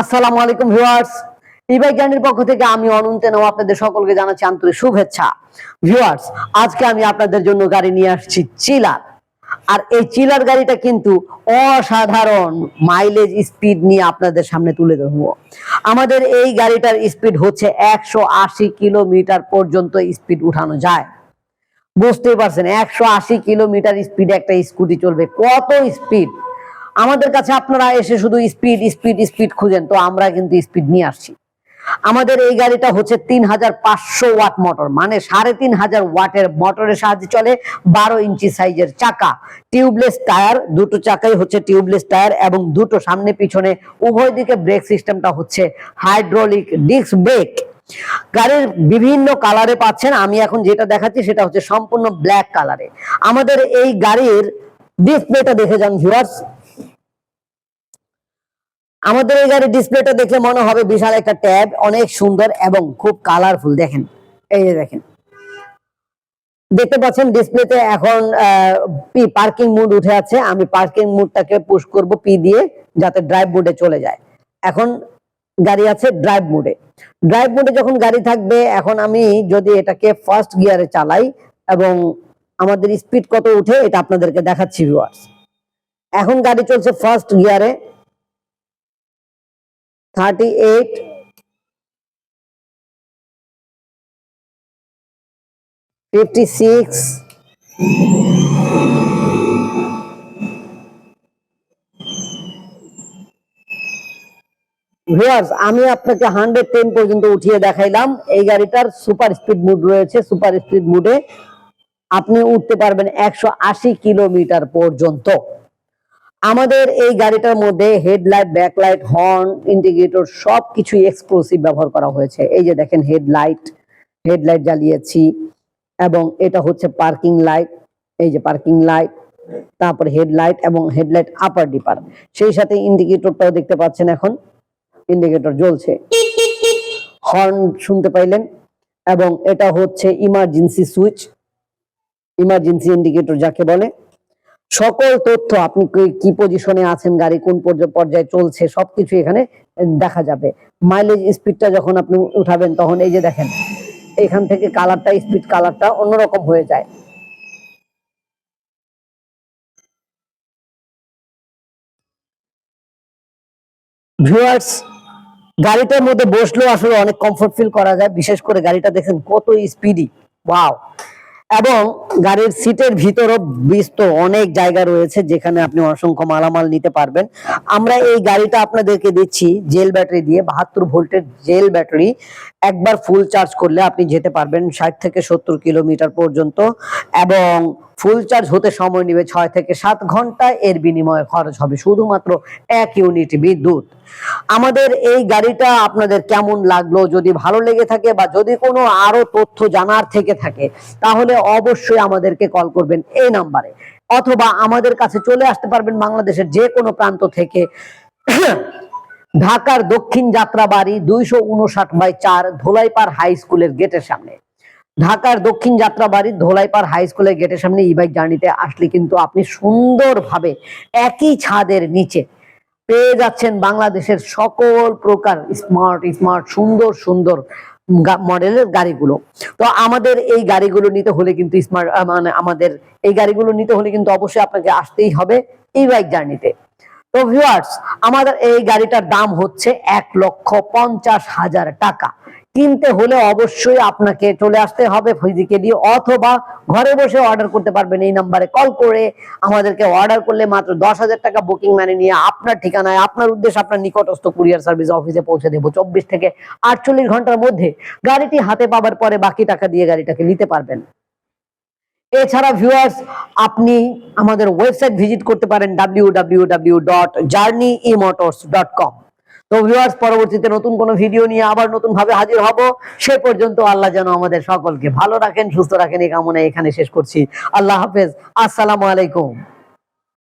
আসসালামু আলাইকুম ভিউয়ার্স। ইবাই জার্নির পক্ষ থেকে আমি অনন্ত নাও আপনাদের সকলকে জানাচ্ছি আন্তরিক শুভেচ্ছা। ভিউয়ার্স, আজকে আমি আপনাদের জন্য গাড়ি নিয়ে আসছি চিলার। আর এই চিলার গাড়িটা কিন্তু অসাধারণ মাইলেজ স্পিড নিয়ে আপনাদের সামনে তুলে ধরবো। আমাদের এই গাড়িটার স্পিড হচ্ছে একশো আশি কিলোমিটার পর্যন্ত স্পিড উঠানো যায়। বুঝতেই পারছেন, একশো আশি কিলোমিটার স্পিডে একটা স্কুটি চলবে। কত স্পিড আমাদের কাছে আপনারা এসে শুধু স্পিড স্পিড স্পিড খুঁজেন, তো আমরা কিন্তু স্পিড নিয়ে আসছি। আমাদের এই গাড়িটা হচ্ছে তিন হাজার পাঁচশো ওয়াট মোটর মানে সাড়ে তিন হাজার ওয়াটের মোটরের সাহায্যে চলে, বারো ইঞ্চি সাইজের চাকা। টিউবলেস টায়ার দুটো চাকাই হচ্ছে টিউবলেস টায়ার এবং দুটো সামনে পিছনে উভয় দিকে ব্রেক সিস্টেমটা হচ্ছে হাইড্রোলিক ডিস্ক ব্রেক গাড়ির বিভিন্ন কালারে পাচ্ছেন, আমি এখন যেটা দেখাচ্ছি সেটা হচ্ছে সম্পূর্ণ ব্ল্যাক কালারে আমাদের এই গাড়ির ডিসপ্লেটা দেখে যান ভিউয়ার্স আমাদের এই গাড়ির ডিসপ্লেটা দেখলে মনে হবে বিশাল একটা ট্যাব, অনেক সুন্দর এবং খুব কালারফুল দেখেন, এই যে দেখেন। দেখতে পাচ্ছেন ডিসপ্লেতে এখন পি পার্কিং মুড উঠে আছে। আমি পার্কিং মুডটাকে পুশ করব পি দিয়ে, যাতে ড্রাইভ মোডে চলে যায়। এখন গাড়ি আছে ড্রাইভ মোডে ড্রাইভ মোডে যখন গাড়ি থাকবে, এখন আমি যদি এটাকে ফার্স্ট গিয়ারে চালাই এবং আমাদের স্পিড কত উঠে, এটা আপনাদেরকে দেখাচ্ছি ভিউয়ার্স এখন গাড়ি চলছে ফার্স্ট গিয়ারে thirty eight fifty six viewers আমি আপনাকে হান্ড্রেড টেন পর্যন্ত উঠিয়ে দেখাইলাম। এই গাড়িটার সুপার স্পিড মুড রয়েছে সুপার স্পিড মুডে আপনি উঠতে পারবেন একশো আশি কিলোমিটার পর্যন্ত। আমাদের এই গাড়িটার মধ্যে হেডলাইট, ব্যাকলাইট, হর্ন ইন্ডিকেটর সব কিছুই এক্সক্লুসিভ ব্যবহার করা হয়েছে। এই যে দেখেন হেডলাইট হেডলাইট জ্বালিয়েছি এবং এটা হচ্ছে পার্কিং লাইট, এই যে পার্কিং লাইট, তারপর হেডলাইট এবং হেডলাইট আপার ডিপার সেই সাথে ইন্ডিকেটরটাও দেখতে পাচ্ছেন এখন ইন্ডিকেটর জ্বলছে। হর্ন শুনতে পাইলেন এবং এটা হচ্ছে ইমার্জেন্সি সুইচ ইমার্জেন্সি ইন্ডিকেটর যাকে বলে। সকল তথ্য আপনি কি- পজিশনে আছেন, গাড়ি কোন পর্য- পর্যায়ে চলছে, সবকিছু এখানে দেখা যাবে। মাইলেজ স্পিডটা যখন আপনি উঠাবেন, তখন এই যে দেখেন, এখান থেকে কালারটা স্পিড কালারটা অন্যরকম হয়ে যায়। ভিউয়ার্স গাড়িটার মধ্যে বসলেও আসলে অনেক কমফোর্ট ফিল করা যায়। বিশেষ করে গাড়িটা দেখেন কত স্পিডি ওয়াও এবং গাড়ির সিটের ভিতরও বিস্ত অনেক জায়গা রয়েছে যেখানে আপনি অসংখ্য মালামাল নিতে পারবেন। আমরা এই গাড়িটা আপনাদেরকে দিচ্ছি জেল ব্যাটারি দিয়ে, বাহাত্তর ভোল্টের জেল ব্যাটারি। একবার ফুল চার্জ করলে আপনি যেতে পারবেন ষাট থেকে সত্তর কিলোমিটার পর্যন্ত এবং ফুল চার্জ হতে সময় নেবে ছয় থেকে সাত ঘণ্টা। এর বিনিময়ে খরচ হবে শুধুমাত্র এক ইউনিট বিদ্যুৎ। আমাদের এই গাড়িটা আপনাদের কেমন লাগল? যদি ভালো লেগে থাকে বা যদি কোনো আরও তথ্য জানার থেকে থাকে, তাহলে অবশ্যই আমাদেরকে কল করবেন এই নাম্বারে। অথবা আমাদের কাছে চলে আসতে পারবেন বাংলাদেশের যে কোনো প্রান্ত থেকে। ঢাকার দক্ষিণ যাত্রাবাড়ি দুইশো উনষাট বাই চার ধোলাইপাড় হাই স্কুলের গেটের সামনে। ঢাকার দক্ষিণ যাত্রাবাড়ি ধোলাইপাড় হাই স্কুলের গেটের সামনে ই বাইক জার্নিতে আসলে কিন্তু আপনি সুন্দরভাবে একই ছাদের নিচে পেয়ে যাচ্ছেন বাংলাদেশের সকল প্রকার স্মার্ট স্মার্ট সুন্দর সুন্দর মডেলের গাড়িগুলো। তো আমাদের এই গাড়িগুলো নিতে হলে কিন্তু স্মার্ট মানে আমাদের এই গাড়িগুলো নিতে হলে কিন্তু অবশ্যই আপনাকে আসতেই হবে এই বাইক জার্নিতে তো ভিউয়ার্স আমাদের এই গাড়িটার দাম হচ্ছে এক লক্ষ পঞ্চাশ হাজার টাকা। কিনতে হলে অবশ্যই আপনাকে চলে আসতে হবে ফিজিক্যালি অথবা ঘরে বসে অর্ডার করতে পারবেন এই নাম্বারে। কল করে আমাদেরকে অর্ডার করলে মাত্র দশ হাজার টাকা বুকিং মানে নিয়ে আপনার ঠিকানায়, আপনার উদ্দেশ্যে আপনার নিকটস্থ কুরিয়ার সার্ভিস অফিসে পৌঁছে দেবো। চব্বিশ থেকে আটচল্লিশ ঘণ্টার মধ্যে গাড়িটি হাতে পাবার পরে বাকি টাকা দিয়ে গাড়িটাকে নিতে পারবেন। এছাড়া ভিউয়ার্স আপনি আমাদের ওয়েবসাইট ভিজিট করতে পারেন W W W dot journey emotors dot com তো ভিউয়ার্স পরবর্তীতে নতুন কোনো ভিডিও নিয়ে আবার নতুন ভাবে হাজির হব। সে পর্যন্ত আল্লাহ যেন আমাদের সকলকে ভালো রাখেন, সুস্থ রাখেন, এই কামনা এখানে শেষ করছি। আল্লাহ হাফেজ। আসসালামু আলাইকুম।